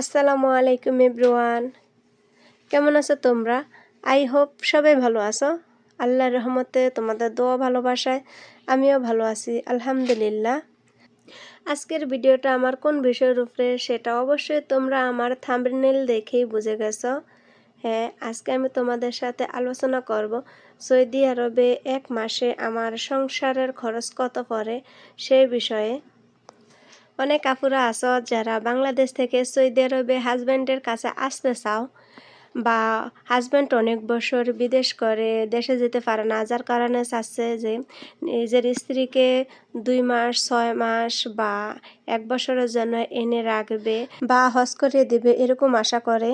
আসসালামু আলাইকুম এভরিওয়ান। কেমন আছো তোমরা? আই হোপ সবাই ভালো আছো। আল্লাহর রহমতে তোমাদের দোয়া ভালোবাসায় আমিও ভালো আছি, আলহামদুলিল্লাহ। আজকের ভিডিওটা আমার কোন বিষয়ের উপরে সেটা অবশ্যই তোমরা আমার থাম্বনেল দেখেই বুঝে গেছো। হ্যাঁ আজকে আমি তোমাদের সাথে আলোচনা করব, সৌদি আরবে এক মাসে আমার সংসারের খরচ কত পড়ে সেই বিষয়ে। অনেক আপুরা আছো যারা বাংলাদেশ থেকে সৌদি আরবে হাজব্যান্ডের কাছে আসতে চাও বা হাজব্যান্ড অনেক বছর বিদেশ করে দেশে যেতে পারে না, যার কারণে চাচ্ছে যে নিজের স্ত্রীকে দুই মাস, ছয় মাস বা এক বছরের জন্য এনে রাখবে বা হজ করে দেবে, এরকম আশা করে।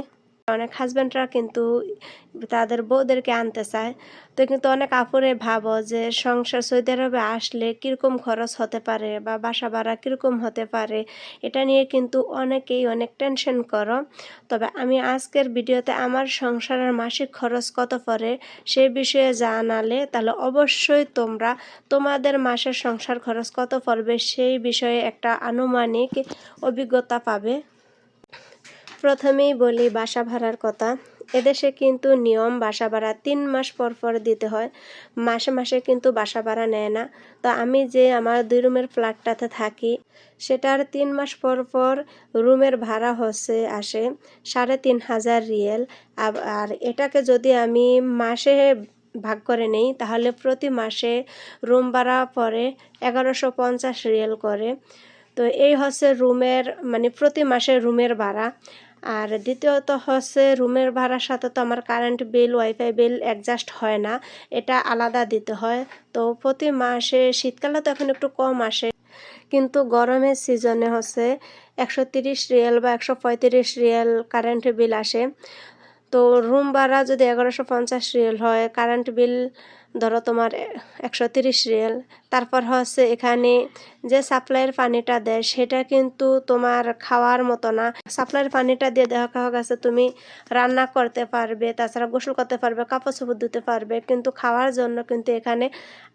অনেক হাজব্যান্ডরা কিন্তু তাদের বউদেরকে আনতে চায়। তো কিন্তু অনেক আপুরে ভাবো যে সংসার সৌদি আরবে আসলে কীরকম খরচ হতে পারে বা বাসা ভাড়া কীরকম হতে পারে, এটা নিয়ে কিন্তু অনেকেই অনেক টেনশন করো। তবে আমি আজকের ভিডিওতে আমার সংসারের মাসিক খরচ কত পড়ে সে বিষয়ে জানালে তাহলে অবশ্যই তোমরা তোমাদের মাসের সংসার খরচ কত পড়বে সেই বিষয়ে একটা আনুমানিক অভিজ্ঞতা পাবে। প্রথমেই বলি বাসা ভাড়ার কথা। এদেশে কিন্তু নিয়ম বাসা ভাড়া তিন মাস পর পর দিতে হয়। মাসে মাসে কিন্তু বাসা ভাড়া নেয় না। তো আমি যে আমার দুই রুমের ফ্ল্যাটটাতে থাকি, সেটার তিন মাস পর পর রুমের ভাড়া হচ্ছে আসে সাড়ে তিন হাজার রিয়েল। আর এটাকে যদি আমি মাসে ভাগ করে নেই, তাহলে প্রতি মাসে রুম ভাড়া পরে এগারোশো পঞ্চাশ রিয়েল করে। তো এই হচ্ছে রুমের মানে প্রতি মাসে রুমের ভাড়া। আর দ্বিতীয়ত হচ্ছে রুমের ভাড়ার সাথে তো আমার current bill wifi bill adjust হয় না, এটা আলাদা দিতে হয়। তো প্রতি মাসে শীতকালে তো এখন একটু কম আসে, কিন্তু গরমের সিজনে হচ্ছে একশো তিরিশ রিয়েল বা একশো পঁয়ত্রিশ রিয়েল কারেন্ট বিল আসে। তো রুম ভাড়া যদি এগারোশো পঞ্চাশ রিয়েল হয় কারেন্ট বিল ধরো তোমার একশো তিরিশ রিয়েল তারপর হচ্ছে এখানে যে সাপ্লাইয়ের পানিটা দেয়, সেটা কিন্তু তোমার খাওয়ার মতো না। সাপ্লাইয়ের পানিটা দিয়ে দেখা গেছে তুমি রান্না করতে পারবে, তাছাড়া গোসল করতে পারবে কাপড় চোপড় ধুতে পারবে, কিন্তু খাওয়ার জন্য কিন্তু এখানে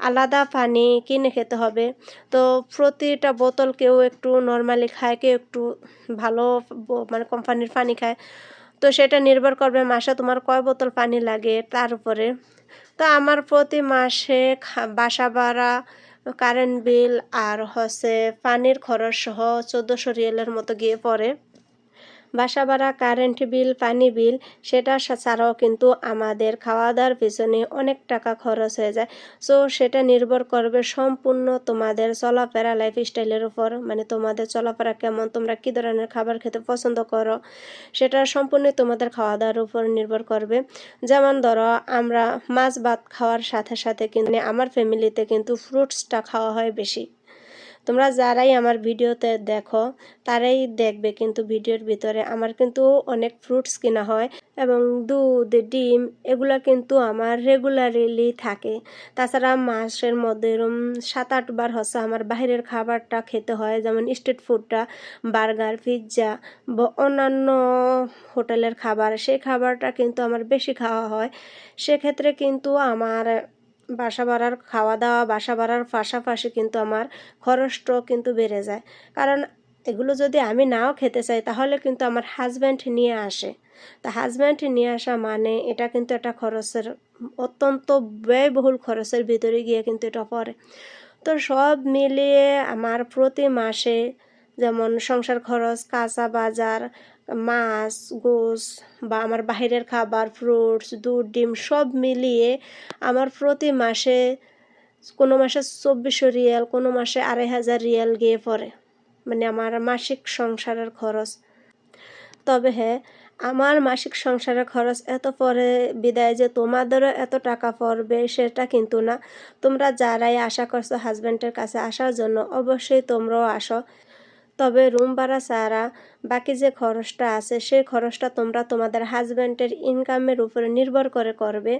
আলাদা পানি কিনে খেতে হবে। তো প্রতিটা বোতল কেউ একটু নর্মালি খায়, কেউ একটু ভালো মানে কোম্পানির পানি খায়। তো সেটা নির্ভর করবে মাসে তোমার কয় বোতল পানি লাগে তার উপরে। তো আমার প্রতি মাসে বাসা ভাড়া কারেন্ট বিল আর হচ্ছে পানির খরচ সহ চোদ্দোশো রিয়েলের মতো গিয়ে পড়ে। বাসা ভাড়া কারেন্ট বিল পানি বিল সেটা ছাড়াও কিন্তু আমাদের খাওয়া দাওয়ার পিছনে অনেক টাকা খরচ হয়ে যায়। সো সেটা নির্ভর করবে সম্পূর্ণ তোমাদের চলাফেরা লাইফস্টাইলের উপর। মানে তোমাদের চলাফেরা কেমন, তোমরা কী ধরনের খাবার খেতে পছন্দ করো, সেটা সম্পূর্ণ তোমাদের খাওয়া দাওয়ার উপর নির্ভর করবে। যেমন ধরো, আমরা মাছ ভাত খাওয়ার সাথে সাথে কিন্তু আমার ফ্যামিলিতে কিন্তু ফ্রুটসটা খাওয়া হয় বেশি। তোমরা যারাই আমার ভিডিওতে দেখো, তারাই দেখবে কিন্তু ভিডিওর ভিতরে আমার কিন্তু অনেক ফ্রুটস কেনা হয় এবং দুধ, ডিম এগুলো কিন্তু আমার রেগুলারলি থাকে। তাছাড়া মাসের মধ্যে এরম সাত আটবার হচ্ছে আমার বাইরের খাবারটা খেতে হয়, যেমন স্ট্রিট ফুডটা বার্গার পিৎজা বা অন্যান্য হোটেলের খাবার, সেই খাবারটা কিন্তু আমার বেশি খাওয়া হয়। সেক্ষেত্রে কিন্তু আমার বাসা বাড়ার খাওয়া দাওয়া বাসা বাড়ার পাশাপাশি কিন্তু আমার খরচটাও কিন্তু বেড়ে যায়। কারণ এগুলো যদি আমি নাও খেতে চাই, তাহলে কিন্তু আমার হাজব্যান্ড নিয়ে আসে। তা হাজব্যান্ড নিয়ে আসা মানে এটা কিন্তু একটা খরচের অত্যন্ত ব্যয়বহুল খরচের ভিতরে গিয়ে কিন্তু এটা পড়ে। তো সব মিলিয়ে আমার প্রতি মাসে যেমন সংসার খরচ, কাঁচা বাজার মাছ, গোস বা আমার বাহিরের খাবার ফ্রুটস দুধ, ডিম সব মিলিয়ে আমার প্রতি মাসে কোনো মাসে চব্বিশশো রিয়াল, কোনো মাসে আড়াই হাজার রিয়াল গিয়ে পড়ে। মানে আমার মাসিক সংসারের খরচ। তবে হ্যাঁ আমার মাসিক সংসারের খরচ এত পরে বিদায় যে তোমাদেরও এত টাকা পড়বে সেটা কিন্তু না। তোমরা যারাই আশা করছ হাজব্যান্ডের কাছে আসার জন্য, অবশ্যই তোমরাও আসো। তবে রুম ভাড়া ছাড়া বাকি যে খরচটা আছে, সেই খরচটা তোমরা তোমাদের হাজব্যান্ডের ইনকামের উপরে নির্ভর করে করবে।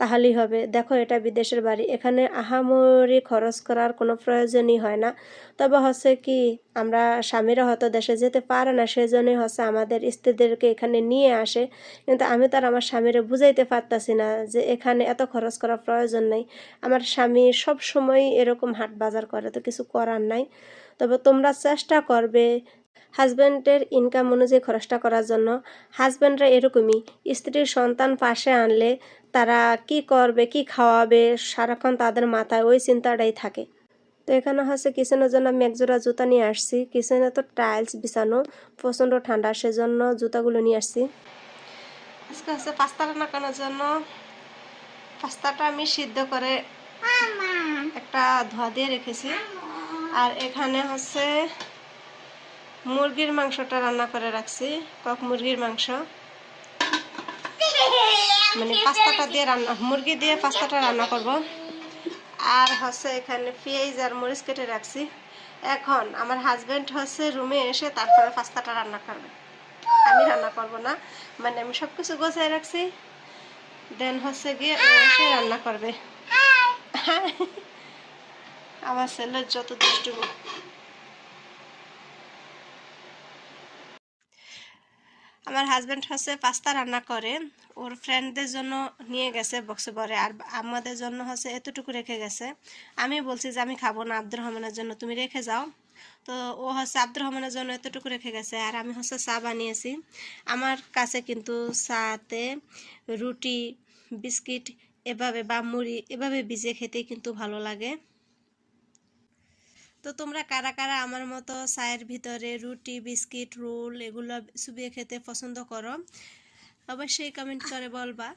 তাহলেই হবে। দেখো, এটা বিদেশের বাড়ি। এখানে আহামরি খরচ করার কোনো প্রয়োজনই হয় না। তবে হচ্ছে কি, আমরা স্বামীরা হয়তো দেশে যেতে পারে না, সেজন্যই হচ্ছে আমাদের স্ত্রীদেরকে এখানে নিয়ে আসে। কিন্তু আমি তার আমার স্বামীরে বুঝাইতে পারতাছি না যে এখানে এত খরচ করার প্রয়োজন নেই। আমার স্বামী সব সময় এরকম হাট বাজার করে, তো কিছু করার নাই। তবে তোমরা চেষ্টা করবে হাজব্যান্ডের ইনকাম অনুযায়ী খরচটা করার জন্য হাজব্যান্ডরা এরকমই। স্ত্রীর সন্তান পাশে আনলে তারা কি করবে, কি খাওয়াবে, সারাক্ষণ তাদের মাথায় ওই চিন্তাটাই থাকে। তো এখানে হচ্ছে কিচেনের জন্য আমি একজোড়া জুতা নিয়ে আসছি। কিচেনে তো টাইলস বিছানো, প্রচণ্ড ঠান্ডা, সেজন্য জুতাগুলো নিয়ে আসছি। আজকে হচ্ছে পাস্তা রান্না করার জন্য পাস্তাটা আমি সিদ্ধ করে একটা ধোয়া দিয়ে রেখেছি। আর এখানে হচ্ছে মুরগির মাংসটা রান্না করে রাখছি, কক মুরগির মাংস। মানে পাস্তাটা দিয়ে রান্না, মুরগি দিয়ে পাস্তাটা রান্না করব। আর হচ্ছে এখানে পেঁয়াজ আর মরিচ কেটে রাখছি। এখন আমার হাজব্যান্ড হচ্ছে রুমে এসে তারপরে পাস্তাটা রান্না করবে। আমি রান্না করব না মানে আমি সব কিছু গোছায় রাখছি। দেন হচ্ছে গিয়ে ও এসে রান্না করবে। আমার ছেলের যত দুষ্টু আমার হাজব্যান্ড হচ্ছে পাস্তা রান্না করে। ওর ফ্রেন্ডদের জন্য নিয়ে গেছে বক্সে ভরে। আর আমাদের জন্য হচ্ছে এতটুকু রেখে গেছে। আমি বলছি যে, আমি খাব না আব্দুর রহমানের জন্য, তুমি রেখে যাও। তো ও হচ্ছে আব্দুর রহমানের জন্য এতটুকু রেখে গেছে। আর আমি হচ্ছে চা বানিয়েছি। আমার কাছে কিন্তু চাতে রুটি, বিস্কিট এভাবে বা মুড়ি এভাবে ভিজে খেতে কিন্তু ভালো লাগে। তো তোমরা কারা কারা আমার মতো চায়ের ভিতরে রুটি, বিস্কিট, রোল এগুলো চুবিয়ে খেতে পছন্দ করো? অবশ্যই কমেন্ট করে বলবা।